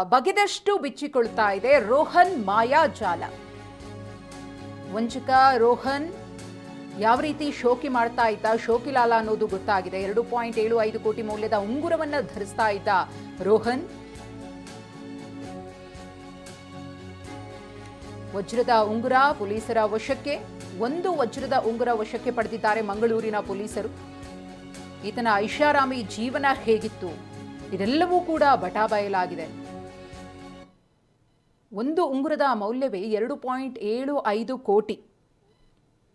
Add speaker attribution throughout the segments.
Speaker 1: ಬಗೆದಷ್ಟು ಬಿಚ್ಚಿಕೊಳ್ತಾ ಇದೆ ರೋಹನ್ ಮಾಯಾಜಾಲ. ವಂಚಕ ರೋಹನ್ ಯಾವ ರೀತಿ ಶೋಕಿ ಮಾಡ್ತಾ ಇದ್ದ ಶೋಕಿಲಾಲ ಅನ್ನೋದು ಗೊತ್ತಾಗಿದೆ. ಎರಡು ಪಾಯಿಂಟ್ ಏಳು ಐದು ಕೋಟಿ ಮೌಲ್ಯದ ಉಂಗುರವನ್ನ ಧರಿಸ್ತಾ ಇದ್ದ ರೋಹನ್. ವಜ್ರದ ಉಂಗುರ ಪೊಲೀಸರ ವಶಕ್ಕೆ, ಒಂದು ವಜ್ರದ ಉಂಗುರ ವಶಕ್ಕೆ ಪಡೆದಿದ್ದಾರೆ ಮಂಗಳೂರಿನ ಪೊಲೀಸರು. ಈತನ ಐಷಾರಾಮಿ ಜೀವನ ಹೇಗಿತ್ತು? ಇದೆಲ್ಲವೂ ಕೂಡ ಬಟಾಬಯಲಾಗಿದೆ. ಒಂದು ಉಂಗುರದ ಮೌಲ್ಯವೇ ಎರಡು ಪಾಯಿಂಟ್ ಏಳು ಐದು ಕೋಟಿ.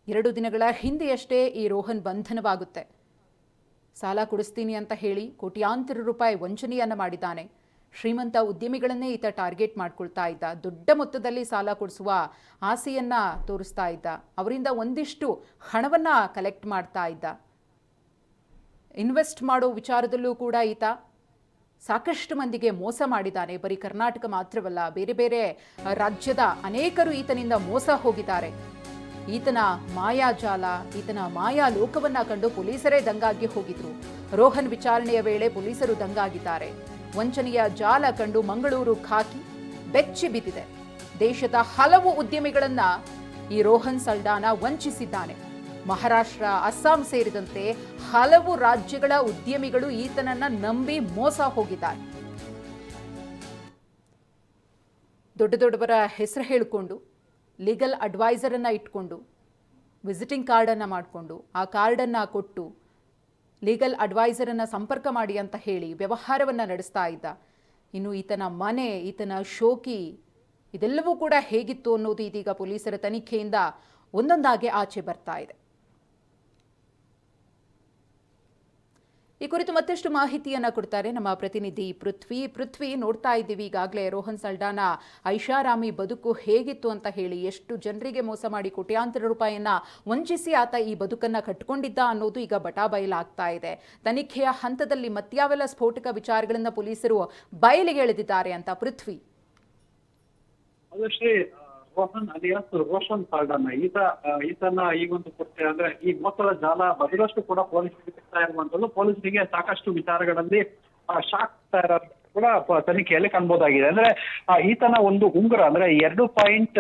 Speaker 1: ಎರಡು ದಿನಗಳ ಹಿಂದೆಯಷ್ಟೇ ಈ ರೋಹನ್ ಬಂಧನವಾಗುತ್ತೆ. ಸಾಲ ಕೊಡಿಸ್ತೀನಿ ಅಂತ ಹೇಳಿ ಕೋಟ್ಯಾಂತರ ರೂಪಾಯಿ ವಂಚನೆಯನ್ನು ಮಾಡಿದ್ದಾನೆ. ಶ್ರೀಮಂತ ಉದ್ಯಮಿಗಳನ್ನೇ ಈತ ಟಾರ್ಗೆಟ್ ಮಾಡ್ಕೊಳ್ತಾ ಇದ್ದ. ದೊಡ್ಡ ಮೊತ್ತದಲ್ಲಿ ಸಾಲ ಕೊಡಿಸುವ ಆಸೆಯನ್ನು ತೋರಿಸ್ತಾ ಇದ್ದ. ಅವರಿಂದ ಒಂದಿಷ್ಟು ಹಣವನ್ನು ಕಲೆಕ್ಟ್ ಮಾಡ್ತಾ ಇದ್ದ. ಇನ್ವೆಸ್ಟ್ ಮಾಡೋ ವಿಚಾರದಲ್ಲೂ ಕೂಡ ಈತ ಸಾಕಷ್ಟು ಮಂದಿಗೆ ಮೋಸ ಮಾಡಿದ್ದಾನೆ. ಬರೀ ಕರ್ನಾಟಕ ಮಾತ್ರವಲ್ಲ, ಬೇರೆ ಬೇರೆ ರಾಜ್ಯದ ಅನೇಕರು ಈತನಿಂದ ಮೋಸ ಹೋಗಿದ್ದಾರೆ. ಈತನ ಮಾಯಾಜಾಲ ಈತನ ಮಾಯಾ ಲೋಕವನ್ನ ಕಂಡು ಪೊಲೀಸರೇ ದಂಗಾಗಿ ಹೋಗಿದ್ರು. ರೋಹನ್ ವಿಚಾರಣೆಯ ವೇಳೆ ಪೊಲೀಸರು ದಂಗಾಗಿದ್ದಾರೆ. ವಂಚನೆಯ ಜಾಲ ಕಂಡು ಮಂಗಳೂರು ಖಾಕಿ ಬೆಚ್ಚಿ ಬಿದ್ದಿದೆ. ದೇಶದ ಹಲವು ಉದ್ಯಮಿಗಳನ್ನ ಈ ರೋಹನ್ ಸಲ್ಡಾನ ವಂಚಿಸಿದ್ದಾನೆ. ಮಹಾರಾಷ್ಟ್ರ, ಅಸ್ಸಾಂ ಸೇರಿದಂತೆ ಹಲವು ರಾಜ್ಯಗಳ ಉದ್ಯಮಿಗಳು ಈತನನ್ನ ನಂಬಿ ಮೋಸ ಹೋಗಿದ್ದಾರೆ. ದೊಡ್ಡ ದೊಡ್ಡವರ ಹೆಸರು ಹೇಳಿಕೊಂಡು ಲೀಗಲ್ ಅಡ್ವೈಸರನ್ನು ಇಟ್ಕೊಂಡು ವಿಸಿಟಿಂಗ್ ಕಾರ್ಡನ್ನು ಮಾಡಿಕೊಂಡು, ಆ ಕಾರ್ಡನ್ನು ಕೊಟ್ಟು ಲೀಗಲ್ ಅಡ್ವೈಸರನ್ನು ಸಂಪರ್ಕ ಮಾಡಿ ಅಂತ ಹೇಳಿ ವ್ಯವಹಾರವನ್ನು ನಡೆಸ್ತಾ ಇದ್ದ. ಇನ್ನು ಈತನ ಮನೆ, ಈತನ ಶೋಕಿ, ಇದೆಲ್ಲವೂ ಕೂಡ ಹೇಗಿತ್ತು ಅನ್ನೋದು ಇದೀಗ ಪೊಲೀಸರ ತನಿಖೆಯಿಂದ ಒಂದೊಂದಾಗಿ ಆಚೆ ಬರ್ತಾ ಇದೆ. ಈ ಕುರಿತು ಮತ್ತಷ್ಟು ಮಾಹಿತಿಯನ್ನ ಕೊಡ್ತಾರೆ ನಮ್ಮ ಪ್ರತಿನಿಧಿ ಪೃಥ್ವಿ. ಪೃಥ್ವಿ, ನೋಡ್ತಾ ಇದ್ದೀವಿ ಈಗಾಗಲೇ ರೋಹನ್ ಸಲ್ಡಾನ ಐಷಾರಾಮಿ ಬದುಕು ಹೇಗಿತ್ತು ಅಂತ ಹೇಳಿ ಎಷ್ಟು ಜನರಿಗೆ ಮೋಸ ಮಾಡಿ ಕೋಟ್ಯಾಂತರ ರೂಪಾಯಿಯನ್ನ ವಂಚಿಸಿ ಆತ ಈ ಬದುಕನ್ನ ಕಟ್ಕೊಂಡಿದ್ದ ಅನ್ನೋದು ಈಗ ಬಟಾಬಯಲಾಗ್ತಾ ಇದೆ. ತನಿಖೆಯ ಹಂತದಲ್ಲಿ ಮತ್ಯಾವೆಲ್ಲ ಸ್ಫೋಟಕ ವಿಚಾರಗಳನ್ನ ಪೊಲೀಸರು ಬಯಲಿಗೆ ಎಳೆದಿದ್ದಾರೆ ಅಂತ ಪೃಥ್ವಿ.
Speaker 2: ರೋಹನ್ ಅಲಿಯಾಸ್ ರೋಷನ್ ಸಾಲ್ಡನ್ ಈತ ಈತನ ಈ ಒಂದು ಕೃತ್ಯ ಅಂದ್ರೆ ಈ ಮೋಸದ ಜಾಲ ಬದಲಷ್ಟು ಕೂಡ ಪೊಲೀಸರಿಗೆ ಸಿಗ್ತಾ ಇರುವಂತದ್ದು ಪೊಲೀಸರಿಗೆ ಸಾಕಷ್ಟು ವಿಚಾರಗಳಲ್ಲಿ ಶಾಕ್ ಕೂಡ ತನಿಖೆಯಲ್ಲಿ ಕಾಣ್ಬೋದಾಗಿದೆ. ಅಂದ್ರೆ ಈತನ ಒಂದು ಉಂಗುರ, ಅಂದ್ರೆ ಎರಡು ಪಾಯಿಂಟ್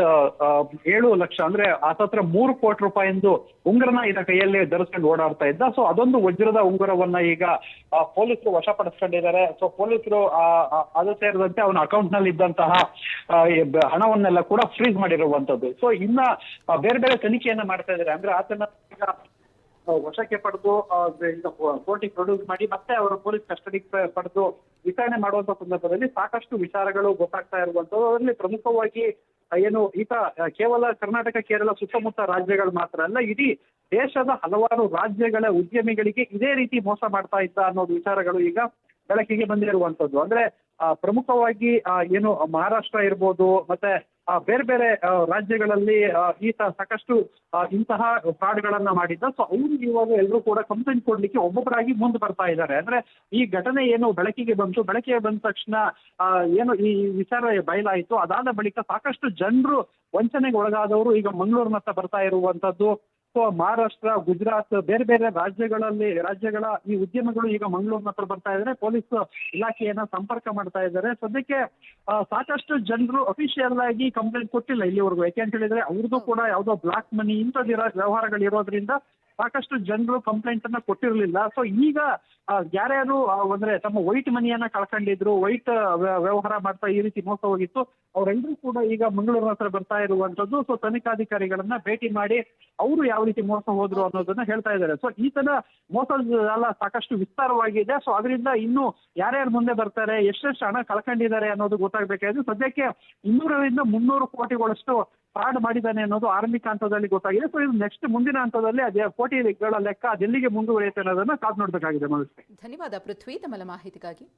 Speaker 2: ಏಳು ಲಕ್ಷ, ಅಂದ್ರೆ ಆತತ್ರ ಮೂರು ಕೋಟಿ ರೂಪಾಯಿಂದು ಉಂಗುರನ ಈತ ಕೈಯಲ್ಲಿ ಧರಿಸ್ಕೊಂಡು ಓಡಾಡ್ತಾ ಇದ್ದ. ಸೊ ಅದೊಂದು ವಜ್ರದ ಉಂಗುರವನ್ನ ಈಗ ಪೊಲೀಸರು ವಶಪಡಿಸ್ಕೊಂಡಿದ್ದಾರೆ. ಸೊ ಪೊಲೀಸರು ಅದು ಸೇರಿದಂತೆ ಅವನ ಅಕೌಂಟ್ನಲ್ಲಿ ಇದ್ದಂತಹ ಹಣವನ್ನೆಲ್ಲ ಕೂಡ ಫ್ರೀಸ್ ಮಾಡಿರುವಂತದ್ದು ಸೊ ಇನ್ನ ಬೇರೆ ಬೇರೆ ತನಿಖೆಯನ್ನ ಮಾಡ್ತಾ ಇದ್ದಾರೆ. ಅಂದ್ರೆ ಆತನ ವಶಕ್ಕೆ ಪಡೆದು ಕೋರ್ಟಿಗೆ ಪ್ರೊಡ್ಯೂಸ್ ಮಾಡಿ ಮತ್ತೆ ಅವರ ಪೊಲೀಸ್ ಕಸ್ಟಡಿಗೆ ಪಡೆದು ವಿಚಾರಣೆ ಮಾಡುವಂತ ಸಂದರ್ಭದಲ್ಲಿ ಸಾಕಷ್ಟು ವಿಚಾರಗಳು ಗೊತ್ತಾಗ್ತಾ ಇರುವಂತದ್ದು. ಅದರಲ್ಲಿ ಪ್ರಮುಖವಾಗಿ ಏನು ಈತ ಕೇವಲ ಕರ್ನಾಟಕ, ಕೇರಳ ಸುತ್ತಮುತ್ತ ರಾಜ್ಯಗಳು ಮಾತ್ರ ಅಲ್ಲ, ಇಡೀ ದೇಶದ ಹಲವಾರು ರಾಜ್ಯಗಳ ಉದ್ಯಮಿಗಳಿಗೆ ಇದೇ ರೀತಿ ಮೋಸ ಮಾಡ್ತಾ ಇದ್ದ ಅನ್ನೋದು ವಿಚಾರಗಳು ಈಗ ಬೆಳಕಿಗೆ ಬಂದಿರುವಂತದ್ದು. ಅಂದ್ರೆ ಪ್ರಮುಖವಾಗಿ ಏನು, ಮಹಾರಾಷ್ಟ್ರ ಇರ್ಬೋದು, ಮತ್ತೆ ಬೇರೆ ಬೇರೆ ರಾಜ್ಯಗಳಲ್ಲಿ ಈತ ಸಾಕಷ್ಟು ಇಂತಹ ಫ್ರಾಡ್ಗಳನ್ನ ಮಾಡಿದ್ದ. ಸೊ ಅವರು ಇವಾಗ ಎಲ್ಲರೂ ಕೂಡ ಕಂಪ್ಲೇಂಟ್ ಕೊಡ್ಲಿಕ್ಕೆ ಒಬ್ಬೊಬ್ಬರಾಗಿ ಮುಂದೆ ಬರ್ತಾ ಇದ್ದಾರೆ. ಅಂದ್ರೆ ಈ ಘಟನೆ ಏನು ಬೆಳಕಿಗೆ ಬಂತು, ಬೆಳಕಿಗೆ ಬಂದ ತಕ್ಷಣ ಏನು ಈ ವಿಚಾರ ಬಯಲಾಯಿತು. ಅದಾದ ಬಳಿಕ ಸಾಕಷ್ಟು ಜನರು ವಂಚನೆಗೆ ಒಳಗಾದವರು ಈಗ ಮಂಗಳೂರಿನತ್ತ ಬರ್ತಾ ಇರುವಂತದ್ದು. ಸೊ ಮಹಾರಾಷ್ಟ್ರ, ಗುಜರಾತ್, ಬೇರೆ ಬೇರೆ ರಾಜ್ಯಗಳಲ್ಲಿ, ರಾಜ್ಯಗಳ ಈ ಉದ್ಯಮಗಳು ಈಗ ಮಂಗಳೂರಿನ ಹತ್ರ ಬರ್ತಾ ಇದ್ದಾರೆ ಪೊಲೀಸ್ ಇಲಾಖೆಯನ್ನ ಸಂಪರ್ಕ ಮಾಡ್ತಾ ಇದ್ದಾರೆ ಸದ್ಯಕ್ಕೆ ಸಾಕಷ್ಟು ಜನರು ಅಫಿಷಿಯಲ್ ಆಗಿ ಕಂಪ್ಲೇಂಟ್ ಕೊಟ್ಟಿಲ್ಲ ಇಲ್ಲಿವರೆಗೂ. ಯಾಕೆಂತ ಹೇಳಿದ್ರೆ ಅವ್ರದ್ದು ಕೂಡ ಯಾವುದೋ ಬ್ಲಾಕ್ ಮನಿ ಇಂಥದ್ದಿರೋ ವ್ಯವಹಾರಗಳು ಇರೋದ್ರಿಂದ ಸಾಕಷ್ಟು ಜನರು ಕಂಪ್ಲೇಂಟ್ ಅನ್ನ ಕೊಟ್ಟಿರಲಿಲ್ಲ. ಸೊ ಈಗ ಯಾರ್ಯಾರು ಅಂದ್ರೆ ತಮ್ಮ ವೈಟ್ ಮನಿಯನ್ನ ಕಳ್ಕೊಂಡಿದ್ರು, ವೈಟ್ ವ್ಯವಹಾರ ಮಾಡ್ತಾ ಈ ರೀತಿ ಮೋಸ ಹೋಗಿತ್ತು. ಅವರೆಲ್ಲರೂ ಕೂಡ ಈಗ ಮಂಗಳೂರು ಹತ್ರ ಬರ್ತಾ ಇರುವಂತದ್ದು ಸೊ ತನಿಖಾಧಿಕಾರಿಗಳನ್ನ ಭೇಟಿ ಮಾಡಿ ಅವರು ಯಾವ ರೀತಿ ಮೋಸ ಹೋದ್ರು ಅನ್ನೋದನ್ನ ಹೇಳ್ತಾ ಇದ್ದಾರೆ. ಸೊ ಈ ತರ ಮೋಸದ ಸಾಕಷ್ಟು ವಿಸ್ತಾರವಾಗಿದೆ. ಸೊ ಅದರಿಂದ ಇನ್ನು ಯಾರ್ಯಾರು ಮುಂದೆ ಬರ್ತಾರೆ, ಎಷ್ಟೆಷ್ಟು ಹಣ ಕಳ್ಕೊಂಡಿದ್ದಾರೆ ಅನ್ನೋದು ಗೊತ್ತಾಗಬೇಕಾದ್ರೆ ಸದ್ಯಕ್ಕೆ ಇನ್ನೂರರಿಂದ ಮುನ್ನೂರು ಕೋಟಿಗಳಷ್ಟು ಫ್ರಾಡ್ ಮಾಡಿದ್ದಾನೆ ಅನ್ನೋದು ಆರಂಭಿಕ ಹಂತದಲ್ಲಿ ಗೊತ್ತಾಗಿದೆ. ಸೊ ಇದು ನೆಕ್ಸ್ಟ್ ಮುಂದಿನ ಹಂತದಲ್ಲಿ ಅದೇ ಕೋಟಿಗಳ ಲೆಕ್ಕ ಅದೆಲ್ಲಿಗೆ ಮುಂದುವರಿಯುತ್ತೆ ಅನ್ನೋದನ್ನ ಕಾದು ನೋಡ್ಬೇಕಾಗಿದೆ ಮನಸ್ಸು
Speaker 1: ಧನ್ಯವಾದ ಪೃಥ್ವಿ ತಮ್ಮ ಮಾಹಿತಿಗಾಗಿ.